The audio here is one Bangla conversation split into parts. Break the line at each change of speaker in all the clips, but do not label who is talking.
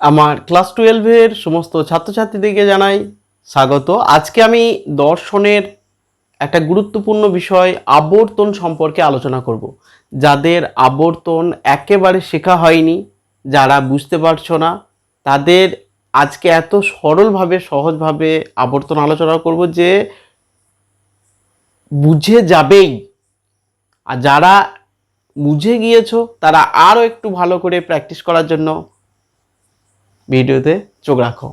আমার ক্লাস টুয়েলভের সমস্ত ছাত্রছাত্রীদেরকে জানাই স্বাগত। আজকে আমি দর্শনের একটা গুরুত্বপূর্ণ বিষয় আবর্তন সম্পর্কে আলোচনা করব। যাদের আবর্তন একেবারে শেখা হয়নি, যারা বুঝতে পারছ না, তাদের আজকে এত সরলভাবে, সহজভাবে আবর্তন আলোচনা করব যে বুঝে যাবেই। আর যারা বুঝে গিয়েছো, তারা আরও একটু ভালো করে প্র্যাকটিস করার জন্য ভিডিওতে চোখ রাখো।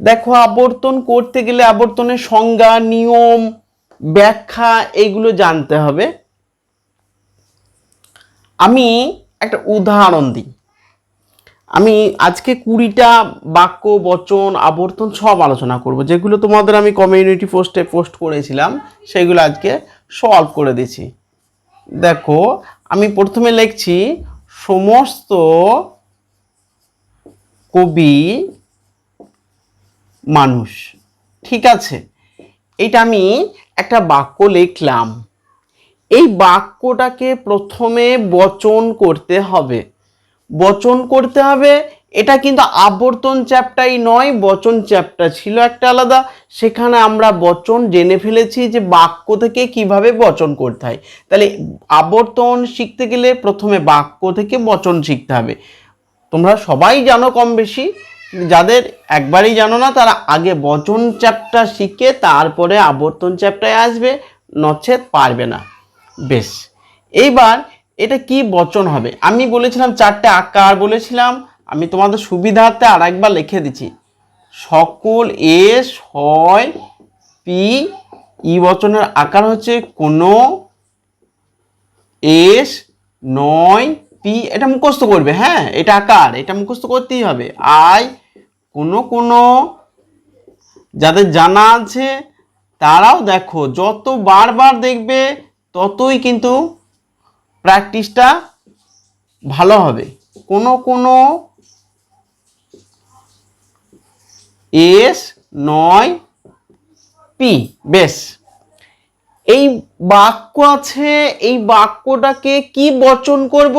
দেখো, আবর্তন করতে গেলে আবর্তনের সংজ্ঞা, নিয়ম, ব্যাখ্যা এইগুলো জানতে হবে। আমি একটা উদাহরণ দিই। আমি আজকে কুড়িটা বাক্য, বচন, আবর্তন সব আলোচনা করব, যেগুলো তোমাদের আমি কমিউনিটি পোস্টে পোস্ট করেছিলাম, সেগুলো আজকে সলভ করে দিছি দেখো, আমি প্রথমে লিখছি, সমস্ত কবি মানুষ। ঠিক আছে, এটা আমি একটা বাক্য লিখলাম। এই বাক্যটাকে প্রথমে বচন করতে হবে। বচন করতে হবে, এটা কিন্তু আবর্তন চ্যাপ্টাই নয়, বচন চ্যাপ্টার ছিল একটা আলাদা। সেখানে আমরা বচন জেনে ফেলেছি যে বাক্য থেকে কীভাবে বচন করতে হয়। তাহলে আবর্তন শিখতে গেলে প্রথমে বাক্য থেকে বচন শিখতে হবে। তোমরা সবাই জানো কম বেশি। যাদের একবারই জানো না, তারা আগে বচন চ্যাপ্টার শিখে তারপরে আবর্তন চ্যাপ্টারে আসবে নচেত পারবে না। বেশ, এইবার এটা কি বচন হবে? আমি বলেছিলাম চারটে আকার বলেছিলাম, আমি তোমাদের সুবিধার্থে আর একবার লিখে দিচ্ছি। সকল এস হয় পি, ই বচনের আকার হচ্ছে কোনো, এস, নয় পি এটা মুখস্থ করবে হ্যাঁ? এটা আকার, এটা মুখস্থ করতেই হবে। আই কোনো কোনো, যাদের জানা আছে, তারাও দেখো, যত বারবার দেখবে, ততই কিন্তু প্র্যাকটিসটা ভালো হবে। কোনো কোনো এস নয় পি বেশ। এই বাক্য আছে, এই বাক্যটাকে কি বচন করব?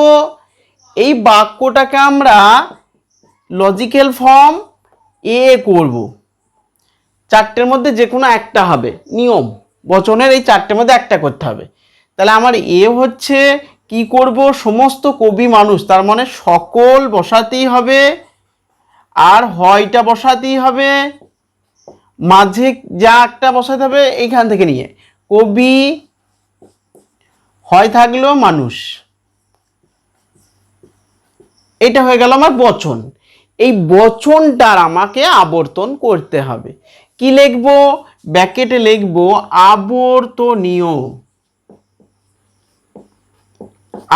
এই বাক্যটাকে আমরা লজিক্যাল ফর্ম এ করব। চারটের মধ্যে যে কোনো একটা হবে, নিয়ম। বচনের এই চারটের মধ্যে একটা করতে হবে। তাহলে আমার এ হচ্ছে কি করব? সমস্ত কবি মানুষ, তার মানে সকল বসাতেই হবে, আর হয়টা বসাতেই হবে, মাঝে যা একটা বসাতে হবে এইখান থেকে নিয়ে। কবি, হয় থাকল মানুষ। এটা হয়ে গেল আমার বচন। এই বচনটার আমাকে আবর্তন করতে হবে। কি লিখব? ব্যাকেটে লিখব, আবর্তনীয়।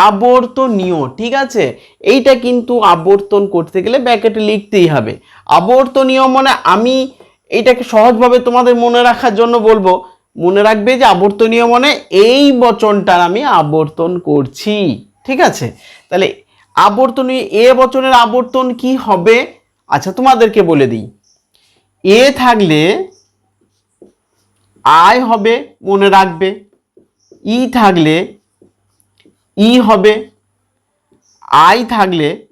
আবর্তনীয়, ঠিক আছে? এইটা কিন্তু আবর্তন করতে গেলে ব্যাকেটে লিখতেই হবে। আবর্তনীয় মানে আমি এটাকে সহজভাবে তোমাদের মনে রাখার জন্য বলব। মনে রাখবে যে আবর্তনীয় মানে এই বচনটার আমি আবর্তন করছি, ঠিক আছে? তাহলে আবর্তনীয় এ বচনের আবর্তন কি হবে? আচ্ছা তোমাদেরকে বলে দিই। এ থাকলে আয় হবে, মনে রাখবে। ই থাকলে ই হবে, আই থাকলে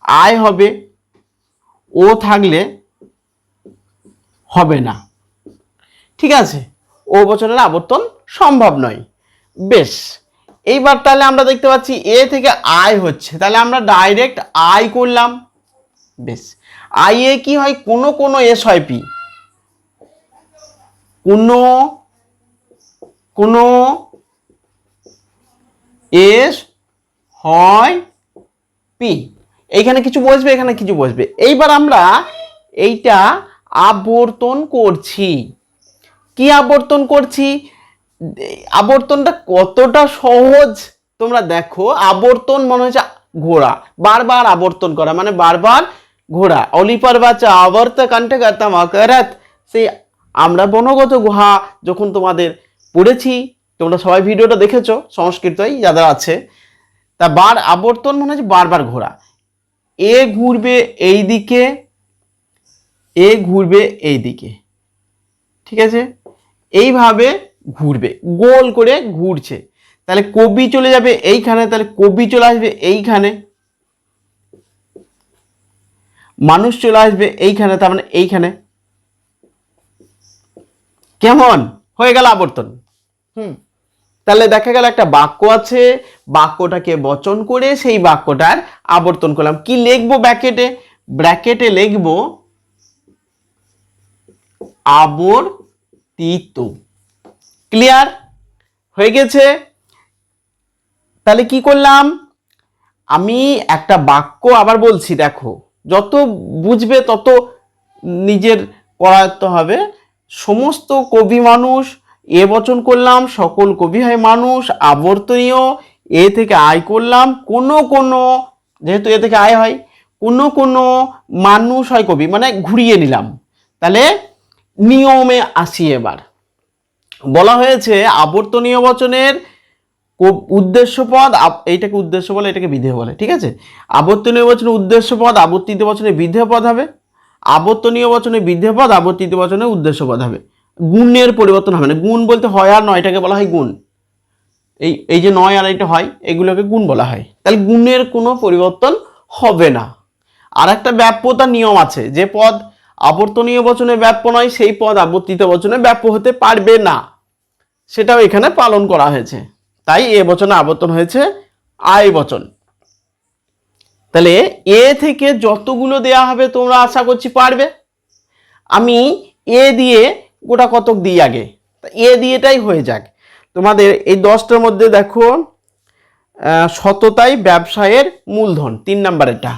আয় হবে, ও থাকলে হবে না। ঠিক আছে? ও বছরের আবর্তন সম্ভব নয়। বেশ। এইবার তাহলে আমরা দেখতে পাচ্ছি এ থেকে আয় হচ্ছে। তাহলে আমরা ডাইরেক্ট আয় করলাম। বেশ। আই এ কি হয়? কোনো কোনো এস হয় পি কোনো কোনো এস হয় পি এইখানে কিছু বসবে, এখানে কিছু বসবে। এইবার আমরা এইটা আবর্তন করছি। কি আবর্তন করছি? আবর্তনটা কতটা সহজ তোমরা দেখো, আবর্তন মনে হচ্ছে ঘোড়া, বারবার আবর্তন করা মানে বারবার ঘোড়া। অলিপার বাচ্চা আবর্ত কণ্ঠে করতাম অকরাত সেই আমরা বনগত গুহা যখন তোমাদের পড়েছি, তোমরা সবাই ভিডিওটা দেখেছ, সংস্কৃতই যাদের আছে, তা বার, আবর্তন মনে হচ্ছে বারবার ঘোরা এ ঘুরবে এই দিকে এ ঘুরবে এই দিকে ঠিক আছে? এইভাবে ঘুরবে, গোল করে ঘুরছে। তাহলে কবি চলে যাবে এইখানে, তাহলে কবি চলে আসবে এইখানে। মানুষ চলে আসবে এইখানে, তার মানে এইখানে। কেমন? হয়ে গেল আবর্তন। হুম। তাহলে দেখা গেল একটা বাক্য আছে, বাক্যটাকে বচন করে সেই বাক্যটার আবর্তন করলাম। কি লিখব ব্র্যাকেটে? ব্র্যাকেটে লিখব, আবর্তিত। ক্লিয়ার হয়ে গেছে? তাহলে কি করলাম? আমি একটা বাক্য আবার বলছি, দেখো। যত বুঝবে, তত নিজের করায়ত্ত হবে। সমস্ত কবি মানুষ, এ বচন করলাম, সকল কবি হয় মানুষ, আবর্তনীয়, এ থেকে আয় করলাম। কোনো কোনো, যেহেতু এ থেকে আয় হয়, কোনো কোনো মানুষ হয় কবি মানে ঘুরিয়ে নিলাম। তাহলে নিয়মে আসি এবার। বলা হয়েছে আবর্তনীয় বচনের উদ্দেশ্য পদ এইটাকে উদ্দেশ্য বলে, এটাকে বিধেয় বলে, ঠিক আছে? আবর্তনীয় বচনে উদ্দেশ্য পদ আবর্তিত বচনে বিধেয় পদ হবে। আবর্তনীয় বচনে বিধেয় পদ আবর্তিত বচনে উদ্দেশ্য পদ হবে। গুণের পরিবর্তন হবে না। গুণ বলতে হয় আর নয়টাকে বলা হয় গুণ। এই এই যে নয় আর এটা হয়, এগুলোকে গুণ বলা হয়। তাহলে গুণের কোনো পরিবর্তন হবে না। আর একটা ব্যাপ্যতার নিয়ম আছে। যে পদ আবর্তনীয় বচনে ব্যাপ্য নয়, সেই পদ আবর্তিত বচনে ব্যাপ্য হতে পারবে না। সেটাও এখানে পালন করা হয়েছে। তাই এ বচনে আবর্তন হয়েছে আয় বচন। তাহলে এ থেকে যতগুলো দেয়া হবে তোমরা আশা করছি পারবে। আমি এ দিয়ে গোটা কতক দিই আগে? এ দিয়েটাই হয়ে যাক। তোমাদের এই দশটার মধ্যে দেখো সততাই ব্যবসায়ের মূলধন, তিন নাম্বারেরটা।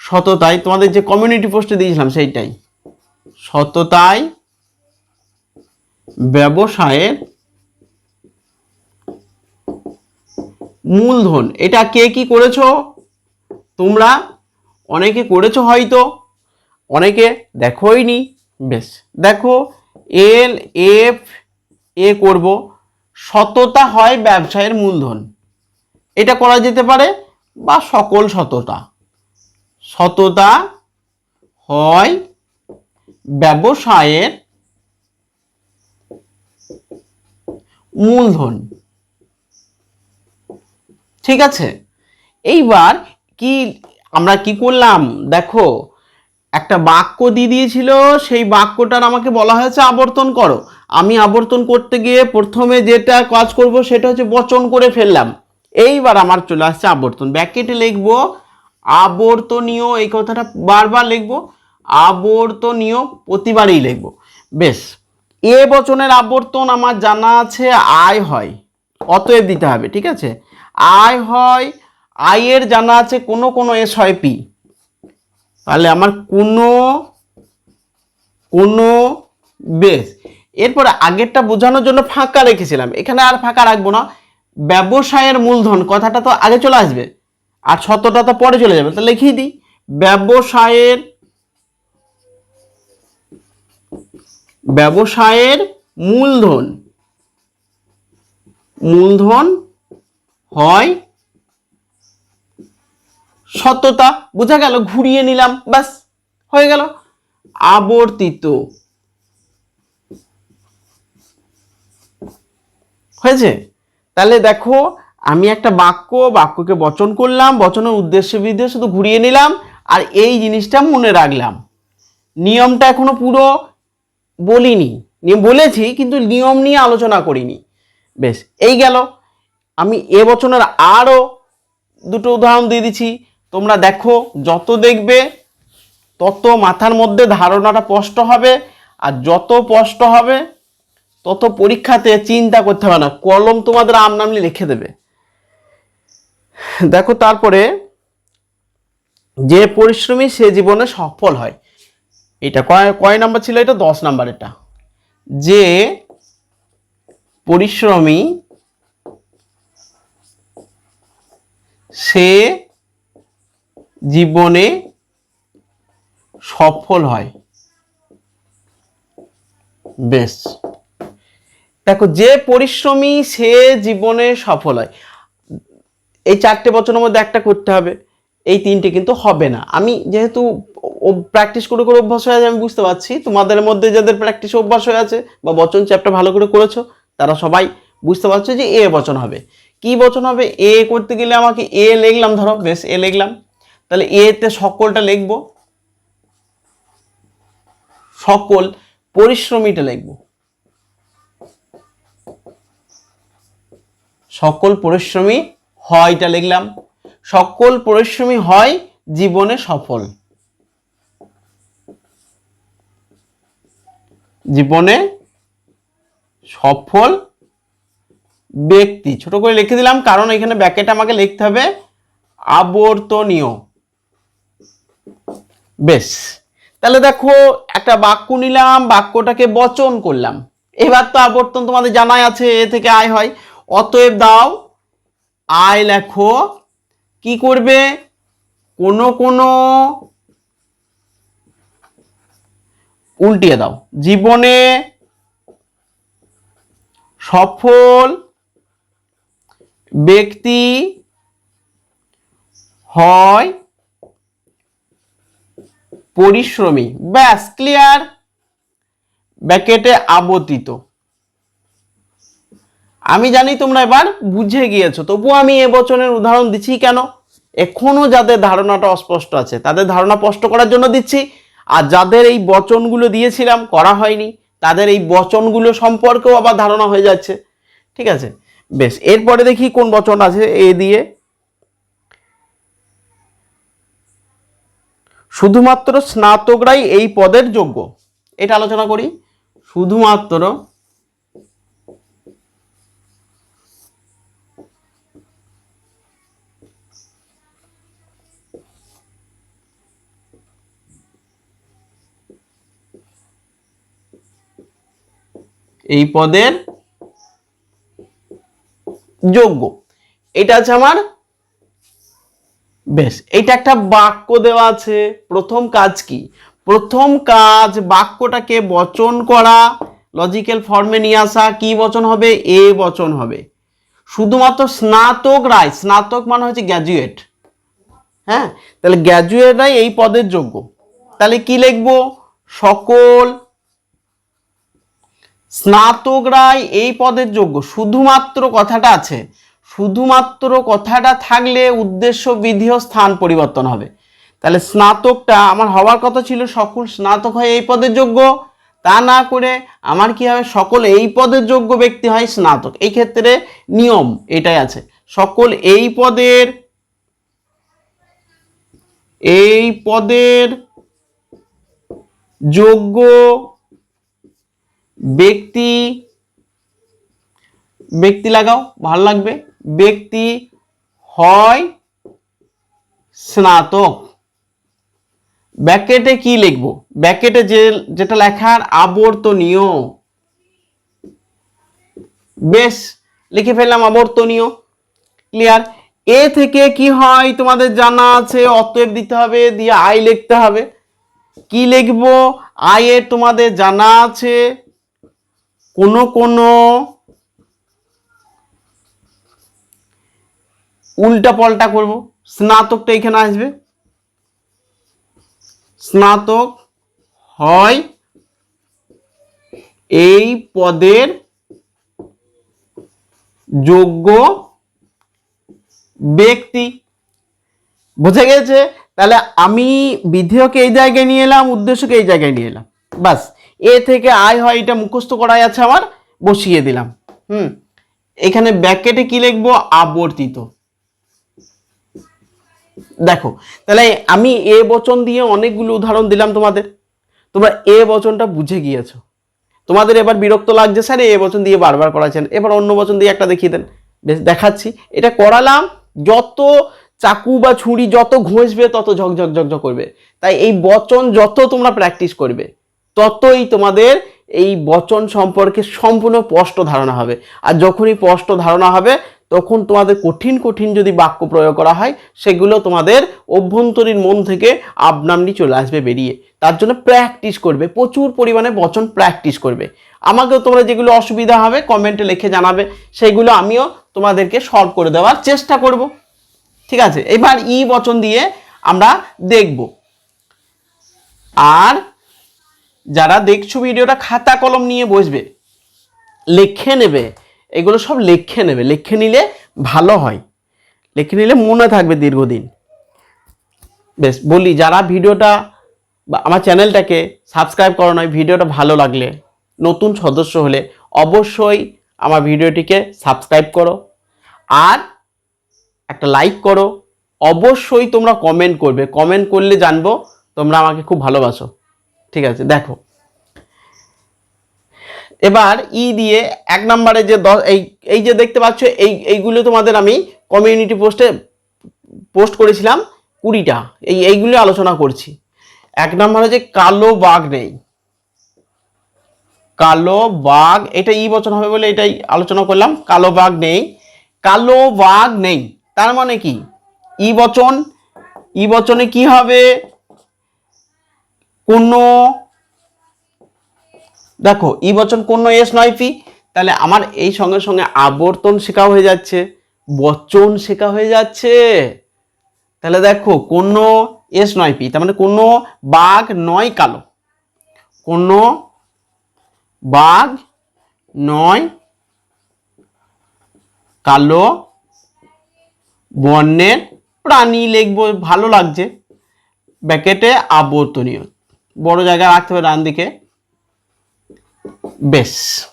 সততাই, তোমাদের যে কমিউনিটি পোস্টে দিয়েছিলাম সেইটাই। সততাই ব্যবসায়ের মূলধন। এটা কে কি করেছ? তোমরা? অনেকে করেছ হয়তো। অনেকে দেখোইনি বেশ, দেখো, এল, এফ, এ করব। সততা হয় ব্যবসায়ের মূলধন। এটা করা যেতে পারে বা সকল সততা। সততা হয় ব্যবসায়ের মূলধন। ঠিক আছে? এইবার কি আমরা কি করলাম? দেখো, একটা বাক্য দিয়ে দিয়েছিল, সেই বাক্যটার আমাকে বলা হয়েছে আবর্তন করো। আমি আবর্তন করতে গিয়ে প্রথমে যেটা কাজ করব সেটা হচ্ছে বচন করে ফেললাম। এইবার আমার চলে আসছে আবর্তন। ব্যাকেটে লিখব, আবর্তনীয় এই কথাটা বারবার লিখব, আবর্তনীয় প্রতিবারই লিখব। বেশ, এ বচনের আবর্তন আমার জানা আছে, আয় হয়। অতএব দিতে হবে, ঠিক আছে? আয় হয়, আয়ের জানা আছে কোনো কোনো এস হয় পি তাহলে আমার কোনো কোনো বেশ। এরপরে আগেরটা বোঝানোর জন্য ফাঁকা রেখেছিলাম। এখানে আর ফাঁকা রাখব না। ব্যবসায়ের মূলধন, কথাটা তো আগে চলে আসবে। আর শতটা তো পরে চলে যাবে। তো লিখিয়ে দিই। ব্যবসায়ের ব্যবসায়ের মূলধন মূলধন হয় সততা বোঝা গেল, ঘুরিয়ে নিলাম বাস হয়ে গেল। আবর্তিত। হয়েছে? তাহলে দেখো, আমি একটা বাক্য, বাক্যকে বচন করলাম, বচনের উদ্দেশ্য বিধে শুধু ঘুরিয়ে নিলাম, আর এই জিনিসটা মনে রাখলাম। নিয়মটা এখনও পুরো বলিনি। বলেছি, কিন্তু নিয়ম নিয়ে আলোচনা করিনি। বেশ, এই গেল। আমি এ আরও দুটো উদাহরণ দিয়ে দিচ্ছি। তোমরা দেখো, যত দেখবে, তত মাথার মধ্যে ধারণাটা স্পষ্ট হবে, আর যত স্পষ্ট হবে, তত পরীক্ষাতে চিন্তা করতে হবে না। কলম তোমাদের আম নামলি লিখে দেবে। দেখো, তারপরে যে পরিশ্রমী সে জীবনে সফল হয়। এটা কয় কয় নাম্বার ছিল এটা? দশ নাম্বার এটা। যে পরিশ্রমী সে জীবনে সফল হয়। বেশ। দেখো, যে পরিশ্রমী সে জীবনে সফল হয়। এই চারটে বছরের মধ্যে একটা করতে হবে, এই তিনটে কিন্তু হবে না। আমি যেহেতু প্র্যাকটিস করে করে অভ্যাস হয়ে আছে, আমি বুঝতে পারছি। তোমাদের মধ্যে যাদের প্র্যাকটিস অভ্যাস হয়ে আছে বা বচন চ্যাপ্টার ভালো করে করেছ, তারা সবাই বুঝতে পারছ যে এ বচন হবে। কি বচন হবে? এ করতে গেলে আমাকে এ লিখলাম, ধরো, বেশ এ লিখলাম। তাহলে এ এতে সকলটা লিখব। সকল পরিশ্রমীটা লিখব। সকল পরিশ্রমী হয়টা লিখলাম। সকল পরিশ্রমী হয় জীবনে সফল। জীবনে সফল ব্যক্তি। ছোট করে লিখে দিলাম, কারণ এখানে ব্যাকেট আমাকে লিখতে হবে আবর্তনীয়। বেশ। তাহলে দেখো, একটা বাক্য নিলাম, বাক্যটাকে বচন করলাম। এবার তো আবর্তন তোমাদের জানাই আছে, এ থেকে আয় হয়। অতএব দাও, আয় লেখো, কি করবে? কোনো কোনো উল্টিয়ে দাও। জীবনে সফল ব্যক্তি হয় পরিশ্রমী। ব্যাস ক্লিয়ার ব্যাকেটে আবর্তিত। আমি জানি তোমরা এবার বুঝে গিয়েছো, তবুও আমি এ বচনের উদাহরণ দিচ্ছি কেন? এখনও যাদের ধারণাটা অস্পষ্ট আছে, তাদের ধারণা স্পষ্ট করার জন্য দিচ্ছি। আর যাদের এই বচনগুলো দিয়েছিলাম, করা হয়নি, তাদের এই বচনগুলো সম্পর্কেও আবার ধারণা হয়ে যাচ্ছে। ঠিক আছে? বেশ, এরপরে দেখি কোন বচন আছে এ দিয়ে। শুধুমাত্র স্নাতকরাই এই পদের যোগ্য। এটা আলোচনা করি। শুধুমাত্র এই পদের যোগ্য। এটা আছে আমার বেশ, এইটা একটা বাক্য দেওয়া আছে। প্রথম কাজ কি? প্রথম কাজ বাক্যটাকে বচন করা লজিক্যাল ফর্মে নিয়ে আসা, কি বচন হবে? এ বচন হবে। শুধুমাত্র স্নাতক রায়, স্নাতক মানে হচ্ছে গ্র্যাজুয়েট হ্যাঁ? তাহলে গ্র্যাজুয়েটরাই এই পদের যোগ্য। তাহলে কি লিখব? সকল স্নাতকরাই এই পদের যোগ্য। শুধুমাত্র কথাটা আছে, শুধুমাত্র কথাটা থাকলে উদ্দেশ্য, বিধি ও স্থান পরিবর্তন হবে। তাহলে স্নাতকটা আমার হওয়ার কথা ছিল, সকল স্নাতক হয় এই পদের যোগ্য। তা না করে আমার কি হবে, সকল এই পদের যোগ্য ব্যক্তি হয় স্নাতক। এই ক্ষেত্রে নিয়ম এটাই আছে, সকল এই পদের এই পদের যোগ্য ব্যক্তি ব্যক্তি লাগাও, ভালো লাগবে। ব্যক্তি হয় স্নাতক। ব্যাকেটে কি লিখব? ব্যাকেটে যে, যেটা লেখার আবর্তনীয়। বেশ, লিখে ফেললাম আবর্তনীয়। ক্লিয়ার? এ থেকে কি হয় তোমাদের জানা আছে? অতএব দিতে হবে, দিয়ে আই লিখতে হবে। কি লিখব? আয়ের তোমাদের জানা আছে। কোনো কোনো উল্টা পাল্টা করব। স্নাতকটা এখানে আসবে। স্নাতক হয় এই পদের যোগ্য ব্যক্তি। বুঝে গেছে? তাহলে আমি বিধেয়কে এই জায়গায় নিয়ে এলাম, উদ্দেশ্যকে এই জায়গায় নিয়ে এলাম। বাস। এ থেকে আয় হয়, এটা মুখস্থ করাই আছে আমার, বসিয়ে দিলাম। হুম? এখানে ব্যাকেটে কি লিখব? আবর্তিত। দেখো, তাহলে আমি এ বচন দিয়ে অনেকগুলো উদাহরণ দিলাম তোমাদের। তোমরা এ বচনটা বুঝে গিয়েছো। তোমাদের এবার বিরক্ত লাগছে, স্যার, এ বচন দিয়ে বারবার করাচ্ছেন। এবার অন্য বচন দিয়ে একটা দেখিয়ে দেন। বেশ, দেখাচ্ছি। এটা করালাম, যত চাকু বা ছুরি যত ঘষবে, তত ঝকঝক ঝকঝক করবে। তাই এই বচন যত তোমরা প্র্যাকটিস করবে ততই তোমাদের এই বচন সম্পর্কে সম্পূর্ণ স্পষ্ট ধারণা হবে। আর যখনই স্পষ্ট ধারণা হবে, তখন তোমাদের কঠিন কঠিন যদি বাক্য প্রয়োগ করা হয়, সেগুলো তোমাদের অভ্যন্তরীণ মন থেকে আপনামনি চলে আসবে বেরিয়ে। তার জন্য প্র্যাকটিস করবে, প্রচুর পরিমাণে বচন প্র্যাকটিস করবে। আমাকেও তোমরা যেগুলো অসুবিধা হবে কমেন্টে লিখে জানাবে, সেগুলো আমিও তোমাদেরকে সলভ করে দেওয়ার চেষ্টা করব। ঠিক আছে? এবার ই বচন দিয়ে আমরা দেখব। আর যারা দেখছ ভিডিওটা খাতা কলম নিয়ে বসবে, লিখে নেবে, এগুলো সব লিখে নেবে, লিখে নিলে ভালো হয়, লিখে নিলে মনে থাকবে দীর্ঘদিন। বেশ, বলি যারা ভিডিওটা বা আমার চ্যানেলটাকে সাবস্ক্রাইব করো নয় ভিডিওটা ভালো লাগলে, নতুন সদস্য হলে অবশ্যই আমার ভিডিওটিকে সাবস্ক্রাইব করো আর একটা লাইক করো। অবশ্যই তোমরা কমেন্ট করবে, কমেন্ট করলে জানব তোমরা আমাকে খুব ভালোবাসো। ঠিক আছে, দেখো। এবার ই দিয়ে এক নম্বরে যে দশ, এই এই যে দেখতে পাচ্ছ, এই, এইগুলো তোমাদের আমি কমিউনিটি পোস্টে পোস্ট করেছিলাম কুড়িটা। এই, এইগুলো আলোচনা করছি। এক নম্বরে যে কালো বাঘ নেই। কালো বাঘ, এটা ই বচন হবে বলে এটাই আলোচনা করলাম, কালো বাঘ নেই। কালো বাঘ নেই, তার মানে কি? ই বচন, ই বচনে কি হবে? কোনো, দেখো, ই বচন কোনো এস নয় পি তাহলে আমার এই সঙ্গে সঙ্গে আবর্তন শেখা হয়ে যাচ্ছে, বচন শেখা হয়ে যাচ্ছে। তাহলে দেখো, কোনো এস নয় পি তার মানে কোনো বাঘ নয় কালো। কোনো বাঘ নয় কালো বর্ণের প্রাণী লিখব, ভালো লাগছে। ব্যাকেটে আবর্তনীয়। বড় জায়গায় রাখতে হবে ডান দিকে। বেশ।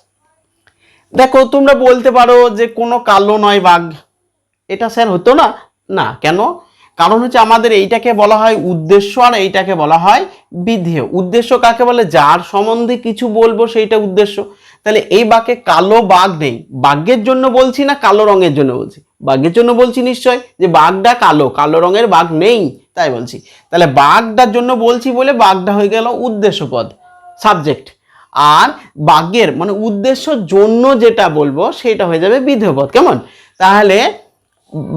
দেখো, তোমরা বলতে পারো যে কোনো কালো নয় বাঘ। এটা স্যার হতো না? না, কেন? কারণ হচ্ছে আমাদের এইটাকে বলা হয় উদ্দেশ্য আর এইটাকে বলা হয় বিধেয়। উদ্দেশ্য কাকে বলে? যার সম্বন্ধে কিছু বলব সেইটা উদ্দেশ্য। তাহলে এই বাঘে কালো বাঘ নেই। বাঘের জন্য বলছি না, কালো রঙের জন্য বলছি? বাঘের জন্য বলছি নিশ্চয় যে বাঘটা কালো কালো রঙের বাঘ নেই। তাই বলছি। তাহলে বাঘটার জন্য বলছি বলে বাঘটা হয়ে গেল উদ্দেশ্য পদ সাবজেক্ট আর বাঘের মানে উদ্দেশ্য জন্য যেটা বলব সেটা হয়ে যাবে বিধেয় পদ, কেমন? তাহলে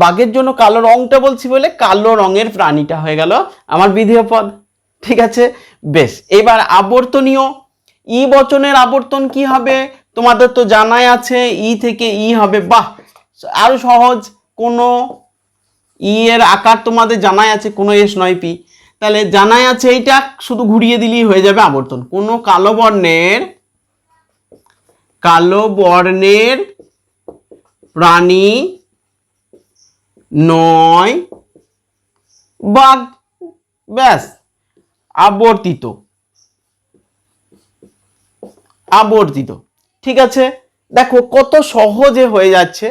বাঘের জন্য কালো রংটা বলছি বলে কালো রঙের প্রাণীটা হয়ে গেল আমার বিধেয় পদ, ঠিক আছে? বেশ, এবার আবর্তনীয়, ই বচনের আবর্তন কি হবে? তোমাদের তো জানাই আছে, ই থেকে ই হবে, বাহ! আরও সহজ, কোনো ই এর আকার তোমাদের জানাই আছে, কোনো এস নয় পি তাহলে জানাই আছে এইটা, শুধু ঘুরিয়ে দিলেই হয়ে যাবে আবর্তন। কোনো কালো বর্ণের কালো বর্ণের প্রাণী নয় বাঘ ব্যাস, আবর্তিত। আবর্তিত। ঠিক আছে? দেখো কত সহজে হয়ে যাচ্ছে।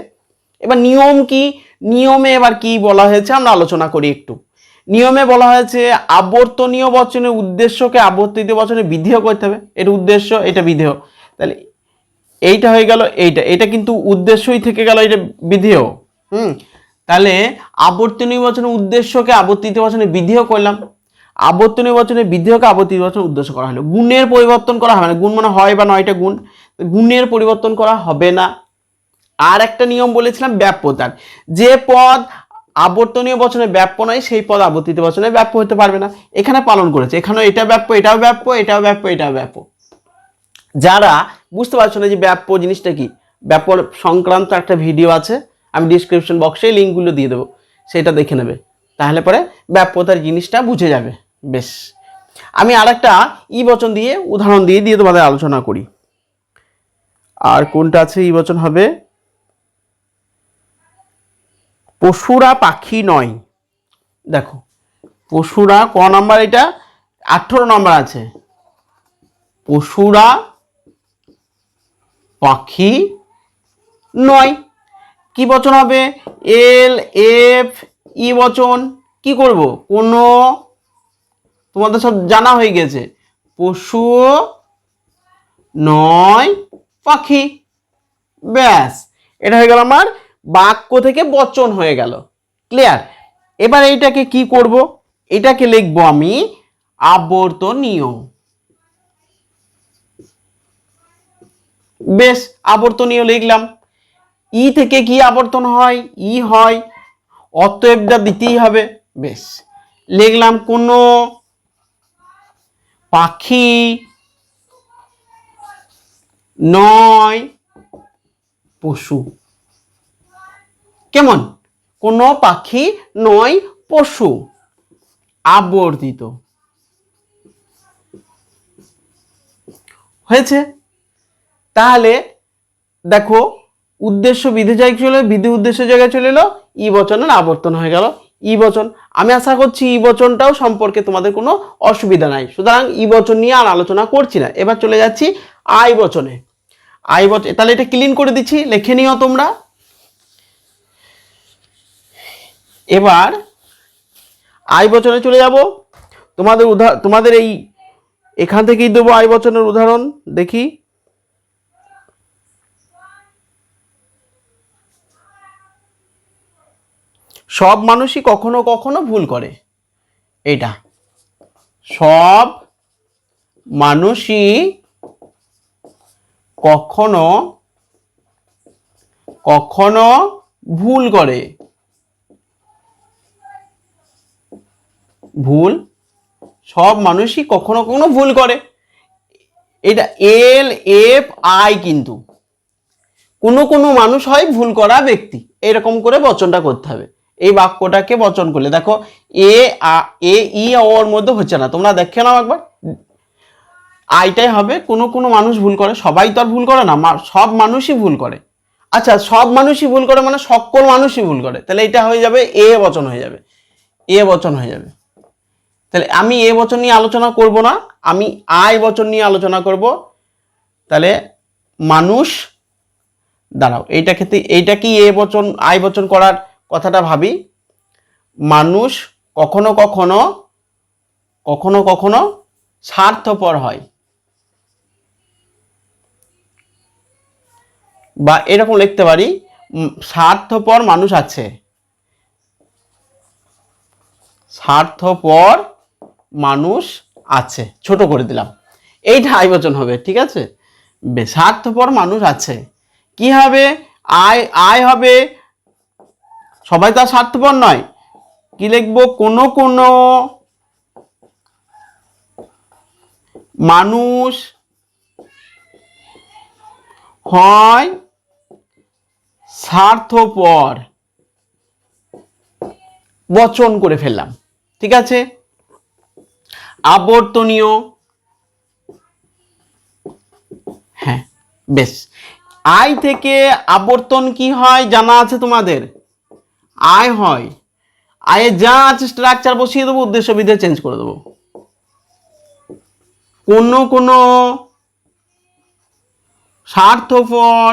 এবার নিয়ম কি? নিয়মে এবার কি বলা হয়েছে আমরা আলোচনা করি একটু। নিয়মে বলা হয়েছে আবর্তনীয় বচনের উদ্দেশ্যকে আবর্তিত বচনে বিধেয় করতে হবে। এটা উদ্দেশ্য, এটা বিধেয়। তাহলে এইটা হয়ে গেল এইটা। এটা কিন্তু উদ্দেশ্যই থেকে গেল, এটা বিধেয়। হুম? তাহলে আবর্তনীয় বচনের উদ্দেশ্যকে আবর্তিত বচনে বিধেয় করলাম। আবর্তনীয় বচনে বিধেয়কে আবর্তিত বচনে উদ্দেশ্য করা হলো। গুণের পরিবর্তন করা হবে না। গুণ মানে হয় বা নয়টা গুণ। গুণের পরিবর্তন করা হবে না। আর একটা নিয়ম বলেছিলাম ব্যাপ্যতার যে পদ আবর্তনীয় বচনে ব্যাপ্য নয়, সেই পদ আবর্তিত বচনে ব্যাপ্য হতে পারবে না। এখানে পালন করেছে। এখানেও এটা ব্যাপ্য, এটাও ব্যাপ্য এটাও ব্যাপ্য এটাও ব্যাপ্য। যারা বুঝতে পারছ না যে ব্যাপ্য জিনিসটা কি, ব্যাপ্য সংক্রান্ত একটা ভিডিও আছে, আমি ডিসক্রিপশন বক্সে লিঙ্কগুলো দিয়ে দেবো, সেটা দেখে নেবে। তাহলে পরে ব্যাপ্যতার জিনিসটা বুঝে যাবে। বেশ। আমি আরেকটা ই বচন দিয়ে, উদাহরণ দিয়ে দিয়ে তোমাদের আলোচনা করি। আর কোনটা আছে? ই বচন হবে পশুরা পাখি নয়। দেখো, পশুরা ক নাম্বার এটা? আঠেরো নাম্বার আছে। পশুরা পাখি নয়। কি বচন হবে? এল, এফ, ই বচন। কি করব? কোনো, তোমাদের সব জানা হয়ে গেছে। পশু নয়, পাখি। ব্যাস, এটা হয়ে গেল আমার বাক্য থেকে বচন হয়ে গেল। ক্লিয়ার এবার এইটাকে কি করব? এটাকে লিখব আমি আবর্তনীয়। বেশ, আবর্তনীয় লিখলাম। ই থেকে কি আবর্তন হয়? ই হয়। অতএবটা দিতেই হবে। বেশ, লিখলাম কোনো পাখি নয়, পশু। কেমন? কোনো পাখি নয়, পশু। আবর্তিত। হয়েছে? তাহলে দেখো, উদ্দেশ্য বিধি জায়গায় চলে, বিধি উদ্দেশ্য জায়গায় চলে এলো, ই বচনের আবর্তন হয়ে গেল। ই বচন, আমি আশা করছি ই বচনটাও সম্পর্কে তোমাদের কোনো অসুবিধা নাই। সুতরাং ই বচন নিয়ে আর আলোচনা করছি না। এবার চলে যাচ্ছি আই বচনে। আই বচন তাহলে এটা ক্লিন করে দিচ্ছি, লিখে নিও তোমরা। এবার আই বচনে চলে যাব। তোমাদের উদাহ তোমাদের এই এখান থেকেই দেবো আই বচনের উদাহরণ। দেখি। সব মানুষই কখনো কখনো ভুল করে। এটা সব মানুষই কখনো কখনো ভুল করে। ভুল, সব মানুষই কখনো কখনো ভুল করে। এটা এল, এফ, আই কিন্তু। কোনো কোনো মানুষ হয় ভুল করা ব্যক্তি। এরকম করে বচনটা করতে হবে। এই বাক্যটাকে বচন করলে। দেখো, এ, আ- এ, ই ওর মধ্যে হচ্ছে না। তোমরা দেখে নাও একবার। আইটাই হবে, কোনো কোনো মানুষ ভুল করে। সবাই তো আর ভুল করে না। সব মানুষই ভুল করে। আচ্ছা সব মানুষই ভুল করে মানে সকল মানুষই ভুল করে। তাহলে এটা হয়ে যাবে, এ বচন হয়ে যাবে। এ বচন হয়ে যাবে। তাহলে আমি এ বচন নিয়ে আলোচনা করব না, আমি আয় বচন নিয়ে আলোচনা করব। তাহলে মানুষ, দাঁড়াও, এইটা ক্ষেত্রে, এইটা কি এ বচন আয় বচন করার কথাটা ভাবি? মানুষ কখনো কখনো কখনো কখনো স্বার্থপর হয়। বা এরকম লিখতে পারি স্বার্থপর মানুষ আছে। স্বার্থপর মানুষ আছে। ছোট করে দিলাম। এইটা আয় বচন হবে, ঠিক আছে? স্বার্থপর মানুষ আছে। কি হবে? আয় আয় হবে। সবাই তো আর স্বার্থপর নয়। কি লিখব? কোনো কোনো। মানুষ হয় স্বার্থপর। বচন করে ফেললাম, ঠিক আছে? আবর্তনীয়। হ্যাঁ বেশ। আয় থেকে আবর্তন কি হয় জানা আছে তোমাদের? আয় হয়। আয়ে যা আছে স্ট্রাকচার বসিয়ে দেবো উদ্দেশ্য বিধে চেঞ্জ করে দেবো। কোনো কোনো স্বার্থপর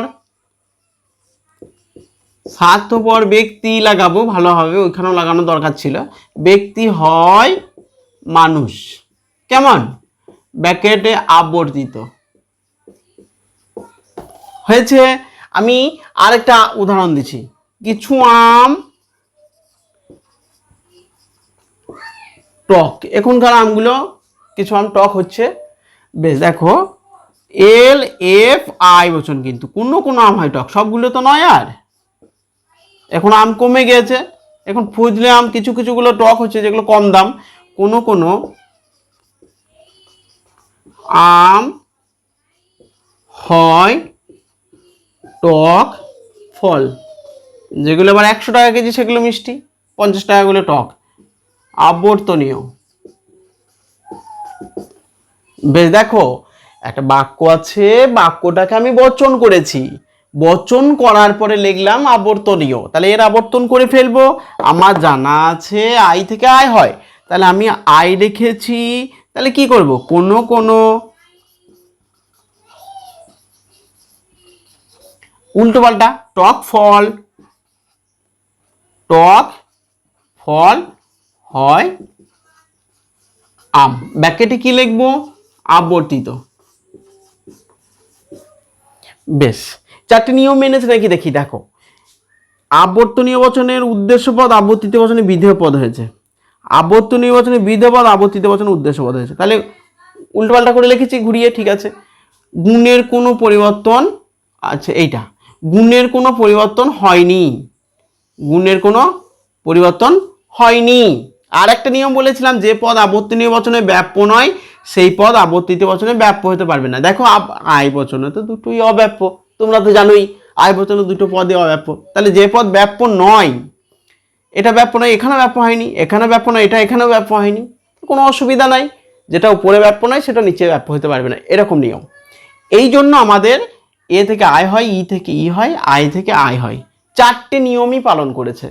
স্বার্থপর ব্যক্তি লাগাবো ভালো হবে ওইখানেও লাগানো দরকার ছিল। ব্যক্তি হয় মানুষ। কেমন? ব্যাকেটে আবর্তিত। হয়েছে, আমি আরেকটা উদাহরণ দিচ্ছি। কিছু আম টক। এখনকার আমগুলো, কিছু আম টক হচ্ছে। বেশ, দেখো। এল, এফ, আই বচন কিন্তু। কোনো কোনো আম হয় টক। সবগুলো তো নয় আর। এখন আম কমে গিয়েছে। এখন ফুজলে আম কিছু, কিছুগুলো টক হচ্ছে যেগুলো কম দাম। কোনো কোনো আম, হয়, টক, ফল। যেগুলো আবার একশো টাকা কেজি, সেগুলো মিষ্টি। পঞ্চাশ টাকাগুলো টক। আবর্তনীয়। বেশ, দেখো, একটা বাক্য আছে, বাক্যটাকে আমি বচন করেছি। বচন করার পরে লিখলাম আবর্তনীয়। তাহলে এর আবর্তন করে ফেলব। আমার জানা আছে, আই থেকে আয় হয়। তাহলে আমি আই রেখেছি তাহলে কি করব? কোনো কোনো উল্টো পাল্টা, টক ফল টক ফল হয় আম। ব্যাকেটে কি লিখব? আবর্তিত। বেশ, চারটি নিয়ম মেনেছে নাকি দেখি, দেখো। আবর্তনীয় বচনের উদ্দেশ্য পদ আবর্তিত বচনে বিধেয় পদ হয়েছে। আবর্তনীয় নির্বাচনে বিধেয় পদ আবর্তিত বচনে উদ্দেশ্য পদ হয়েছে তাহলে উল্টোপাল্টা করে লিখেছি, ঘুরিয়ে, ঠিক আছে। গুণের কোনো পরিবর্তন আচ্ছা এইটা। গুণের কোনো পরিবর্তন হয়নি। গুণের কোনো পরিবর্তন হয়নি। আর একটা নিয়ম বলেছিলাম, যে পদ আবর্তনীয় বচনে ব্যাপ্য নয়, সেই পদ আবর্তিত বচনে ব্যাপ্য হতে পারবে না। দেখো আয় বচনে তো দুটোই অব্যাপ্য। তোমরা তো জানোই, আয় বচনে দুটো পদে অব্যাপ্য। তাহলে যে পদ ব্যাপ্য নয় এটা ব্যাপ্য নয়, এখানে ব্যাপ্য হয়নি, এখানে ব্যাপ্য নয়, এটা এখানেও ব্যাপ্য হয়নি। কোনো অসুবিধা নাই, যেটা উপরে ব্যাপ্য নয়, সেটা নিচে ব্যাপ্য হতে পারবে না, এরকম নিয়ম। এই জন্য আমাদের এ থেকে আয় হয়, ই থেকে ই হয়, আয় থেকে আয় হয়। চারটে নিয়মই পালন করেছে।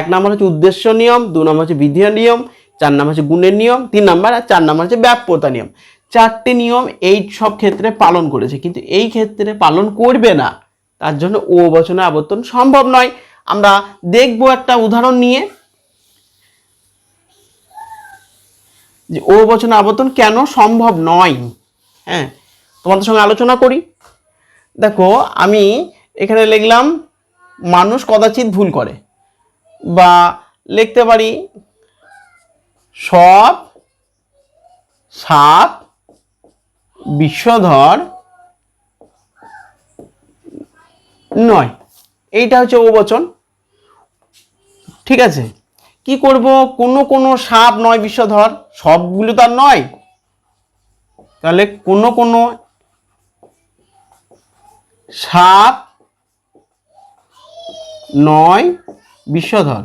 এক নম্বর হচ্ছে উদ্দেশ্য নিয়ম, দু নম্বর হচ্ছে বিধি নিয়ম, চার নম্বর হচ্ছে গুণের নিয়ম, তিন নম্বর আর চার নম্বর হচ্ছে ব্যাপ্যতা নিয়ম। চারটে নিয়ম এই সব ক্ষেত্রে পালন করেছে, কিন্তু এই ক্ষেত্রে পালন করবে না। তার জন্য ও বচনে আবর্তন সম্ভব নয়। আমরা দেখব একটা উদাহরণ নিয়ে। যে ও বচনে আবর্তন কেন সম্ভব নয়? হ্যাঁ তোমাদের সঙ্গে আলোচনা করি। দেখো, আমি এখানে লিখলাম, মানুষ কদাচিৎ ভুল করে। বা লিখতে পারি সব সাপ, বিশ্বধর নয়। এইটা হচ্ছে ও বচন। ঠিক আছে? কি করব? কোনো কোনো সাপ নয় বিশ্বধর। সবগুলো তো আর নয়। তাহলে কোনো কোনো সাপ নয় বিশ্বধর।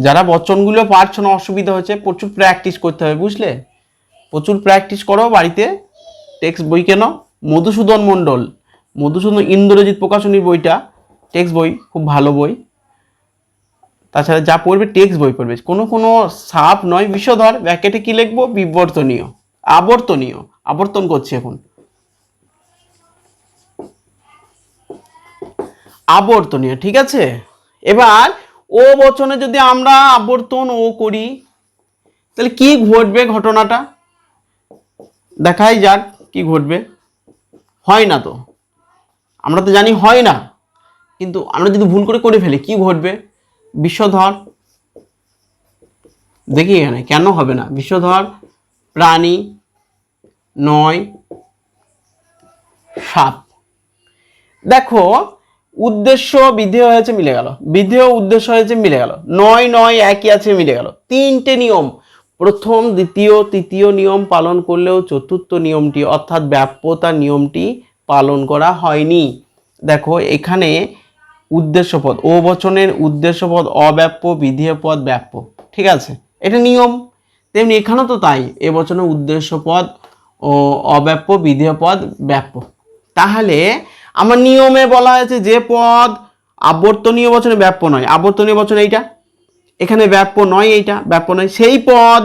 যারা বচনগুলো পারছ না, অসুবিধা হচ্ছে প্রচুর প্র্যাকটিস করতে হবে, বুঝলে? প্রচুর প্র্যাকটিস করো বাড়িতে। টেক্সট বই কেন? মধুসূদন মণ্ডল। মধুসূদন ইন্দ্রজিৎ প্রকাশনীর বইটা। টেক্সট বই, খুব ভালো বই। তাছাড়া যা পড়বে টেক্সট বই পড়বে। কোনো কোনো সাপ নয় বিষধর ব্যাকেটে কি লিখব? বিবর্তনীয়। আবর্তনীয়। আবর্তন করছি এখন। আবর্তনীয়, ঠিক আছে? এবার ও বচনে যদি আমরা আবর্তন ও করি, তাহলে কি ঘটবে ঘটনাটা? দেখাই যাক কি ঘটবে। হয় না তো। আমরা তো জানি হয় না। কিন্তু আমরা যদি ভুল করে করে ফেলি, কি ঘটবে? বিশ্বধর, দেখি এখানে, কেন হবে না? বিশ্বধর প্রাণী নয়, সাপ। দেখো, উদ্দেশ্য বিধেয় হয়েছে, মিলে গেল। বিধেয় উদ্দেশ্য হয়েছে, মিলে গেল। নয় নয়, একই আছে, মিলে গেল। তিনটে নিয়ম। প্রথম, দ্বিতীয়, তৃতীয় নিয়ম পালন করলেও চতুর্থ নিয়মটি, অর্থাৎ ব্যাপ্যতা নিয়মটি পালন করা হয়নি। দেখো, এখানে উদ্দেশ্য পদ ও বচনের উদ্দেশ্য পদ অব্যাপ্য বিধেয় পদ ব্যাপ্য। ঠিক আছে? এটা নিয়ম। তেমনি এখানেও তো তাই, এ বচনের উদ্দেশ্য পদ ও অব্যাপ্য বিধেয় পদ ব্যাপ্য। তাহলে আমার নিয়মে বলা হয়েছে যে পদ আবর্তনীয় বচনে ব্যাপ্য নয়। আবর্তনীয় বচন এইটা? এখানে ব্যাপ্য নয় এইটা, ব্যাপ্য নয়। সেই পদ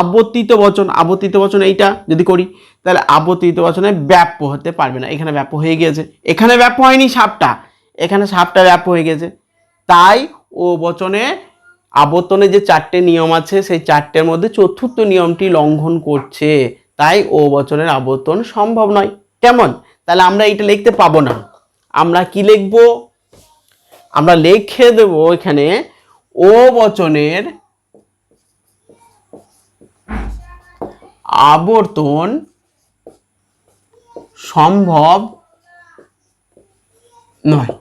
আবর্তিত বচন আবর্তিত বচন এইটা যদি করি, তাহলে আবর্তিত বচনে ব্যাপ্য হতে পারবে না। এখানে ব্যাপ্য হয়ে গিয়েছে। এখানে ব্যাপ্য হয়নি সাপটা। এখানে সাপটা ব্যাপ্য হয়ে গেছে। তাই ও বচনে আবর্তনে যে চারটে নিয়ম আছে, সেই চারটের মধ্যে চতুর্থ নিয়মটি লঙ্ঘন করছে। তাই ও বচনের আবর্তন সম্ভব নয়। কেমন? তাহলে আমরা এটা লিখতে পাবো না। আমরা কি লিখব? আমরা লিখে দেবো এখানে, ও বচনের আবর্তন সম্ভব নয়।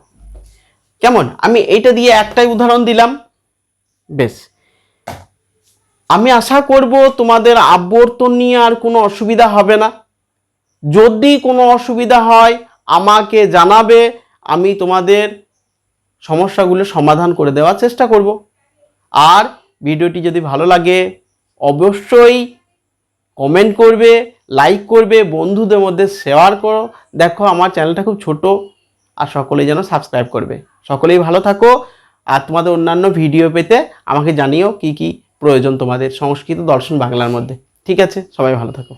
কেমন? আমি এইটা দিয়ে একটাই উদাহরণ দিলাম। বেশ। আমি আশা করব তোমাদের আবর্তন নিয়ে আর কোনো অসুবিধা হবে না। যদি কোনো অসুবিধা হয়, আমাকে জানাবে। আমি তোমাদের সমস্যাগুলো সমাধান করে দেওয়ার চেষ্টা করব। আর ভিডিওটি যদি ভালো লাগে, অবশ্যই কমেন্ট করবে, লাইক করবে, বন্ধুদের মধ্যে শেয়ার করো। দেখো, আমার চ্যানেলটা খুব ছোট, আর সকলেই যেন সাবস্ক্রাইব করবে। সকলেই ভালো থাকো। আর তোমাদের অন্যান্য ভিডিও পেতে আমাকে জানিও কি কি প্রয়োজন তোমাদের সংস্কৃত দর্শন বাংলার মধ্যে। ঠিক আছে, সবাই ভালো থাকো।